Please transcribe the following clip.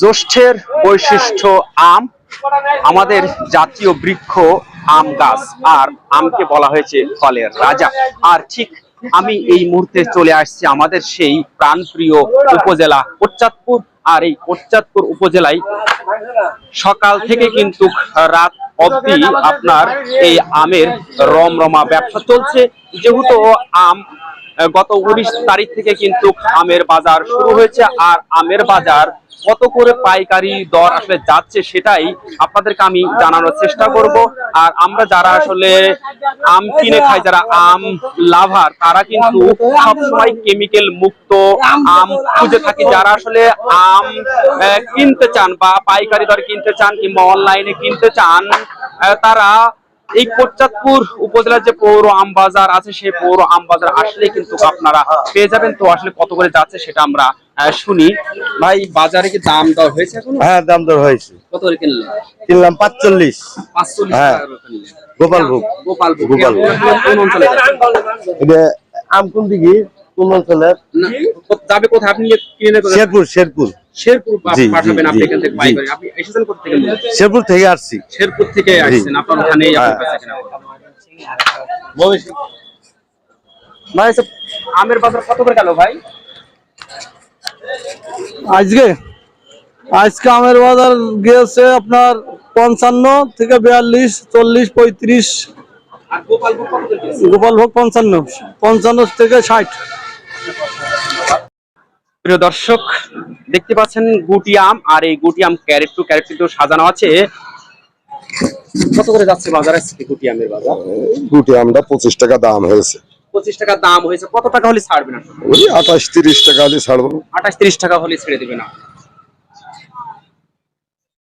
জ্যৈষ্ঠের বৈশিষ্ট্য আম, আমাদের জাতীয় বৃক্ষ আম গাছ, আর আমকে বলা হয়েছে ফলের রাজা। আর ঠিক আমি এই মুহূর্তে চলে আসছি আমাদের সেই প্রাণপ্রিয় উপজেলা কোটচাঁদপুর আর এই কোটচাঁদপুর উপজেলায় সকাল থেকে কিন্তু রাত অবধি আপনার এই আমের রমরমা ব্যবসা চলছে। যেহেতু আম গত উনিশ তারিখ থেকে কিন্তু আমের বাজার শুরু হয়েছে। আর আমের বাজার কত করে পাইকারি দর আসলে যাচ্ছে সেটাই আপনাদেরকে আমি জানানোর চেষ্টা করব। আর আমরা যারা আসলে আম কিনে খাই, যারা আম লাভার, তারা কিন্তু সবসময় কেমিক্যাল মুক্ত আম খুঁজে থাকি। যারা আসলে আম কিনতে চান বা পাইকারি দর কিনতে চান কিংবা অনলাইনে কিনতে চান তারা এই কোটচাঁদপুর উপজেলার যে পৌর আম বাজার আছে সেই পৌর আম বাজার আসলে কিন্তু আপনারা পেয়ে যাবেন। তো আসলে কত করে যাচ্ছে সেটা আমরা শুনি। ভাই বাজারে কি দাম দেওয়া হয়েছে এখন? হ্যাঁ দাম দর হয়েছে। কত করে কিনলেন? কিনলাম পাঁচচল্লিশ। পাঁচচল্লিশ হ্যাঁ। গোপালভোগ। গোপালভোগ। গোপালভোগ। কোন অঞ্চলে? এটা আম কোন দিকে কোন কো- যাবে কোথায়? আপনি কিনে নেবেন শেরপুর শেরপুর। শেরপুর পাঠাবেন আপনি এখান থেকে। পাইকারি। আপনি এসেছেন কোথা থেকে শেরপুর থেকে আসছি। শেরপুর থেকে আসছেন। আপনার ওখানে। ভাই আচ্ছা, আমের বাজার কত করে গেল ভাই? আজকে? আজকে আমের বাজার গিয়েছে আপনার পঞ্চান্ন থেকে বিয়াল্লিশ চল্লিশ পঁয়ত্রিশ। দিয়েছে? গোপালভোগ পঞ্চান্ন পঞ্চান্ন থেকে ষাট। প্রিয় দর্শক দেখতে পাচ্ছেন গুটি আম আর এই গুটি আম ক্যারেট টু ক্যারেট কিন্তু সাজানো আছে। কত করে যাচ্ছে বাজারে আজকে গুটি আমের বাজার? গুটি আমটা পঁচিশ টাকা দাম হয়েছে। পঁচিশ টাকা দাম হয়েছে। কত টাকা হলে ছাড়বে না? ওই আঠাশ তিরিশ টাকা হলে ছাড়বো। আঠাশ তিরিশ টাকা হলে ছেড়ে দেবে আপনারা।